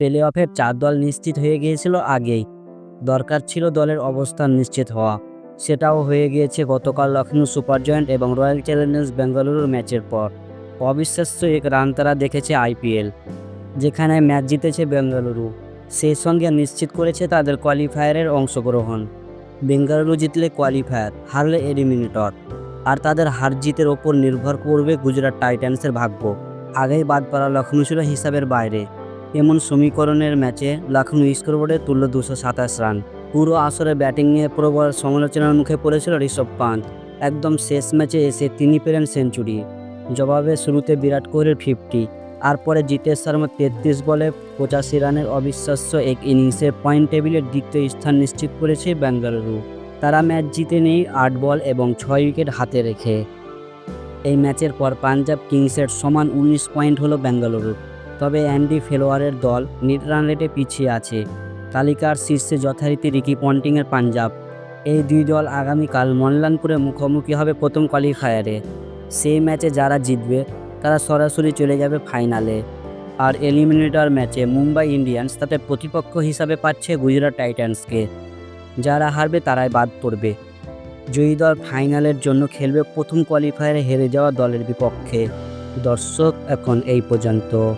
Play অফের চার দল নিশ্চিত হয়ে গিয়েছিল আগেই। দরকার ছিল দলের অবস্থান নিশ্চিত হওয়া। সেটাও হয়ে গিয়েছে গতকাল লখনৌ সুপার জয়েন্ট এবং রয়্যাল চ্যালেঞ্জার্স বেঙ্গালুরুর ম্যাচের পর। অবিশ্বাস্য এক রান তারা দেখেছে আইপিএল, যেখানে ম্যাচ জিতেছে বেঙ্গালুরু। সেই সঙ্গে নিশ্চিত করেছে তাদের কোয়ালিফায়ারের অংশগ্রহণ। বেঙ্গালুরু জিতলে কোয়ালিফায়ার, হারলে এলিমিনেটর। আর তাদের হার জিতের ওপর নির্ভর করবে গুজরাট টাইটান্সের ভাগ্য। আগেই বাদ পড়া লখনৌ ছিল হিসাবের বাইরে। এমন সমীকরণের ম্যাচে লখনৌ স্কোরবোর্ডে তুলল দুশো সাতাশ রান। পুরো আসরে ব্যাটিং নিয়ে প্রবল সমালোচনার মুখে পড়েছিল ঋষভ পান্ত একদম শেষ ম্যাচে এসে তিনি পেলেন সেঞ্চুরি। জবাবে শুরুতে বিরাট কোহলির ফিফটি আর পরে জিতেশ শর্মা তেত্রিশ বলে পঁচাশি রানের অবিশ্বাস্য এক ইনিংসে পয়েন্ট টেবিলের দ্বিতীয় স্থান নিশ্চিত করেছে বেঙ্গালুরু। তারা ম্যাচ জিতে নেই আট বল এবং ছয় উইকেট হাতে রেখে। এই ম্যাচের পর পাঞ্জাব কিংসের সমান উনিশ পয়েন্ট হলো বেঙ্গালুরু তবে অ্যান্ডি ফেলোয়ারের দল নিট রান রেটে পিছিয়ে আছে। তালিকার শীর্ষে যথারীতি রিকি পন্টিংয়ের পাঞ্জাব। এই দুই দল আগামীকাল মল্লানপুরে মুখোমুখি হবে প্রথম কোয়ালিফায়ারে। সেই ম্যাচে যারা জিতবে, তারা সরাসরি চলে যাবে ফাইনালে। আর এলিমিনেটর ম্যাচে মুম্বাই ইন্ডিয়ান্স তাদের প্রতিপক্ষ হিসাবে পাচ্ছে গুজরাট টাইটান্সকে। যারা হারবে তারাই বাদ পড়বে। জয়ী দল ফাইনালের জন্য খেলবে প্রথম কোয়ালিফায়ারে হেরে যাওয়া দলের বিপক্ষে। দর্শক, এখন এই পর্যন্ত।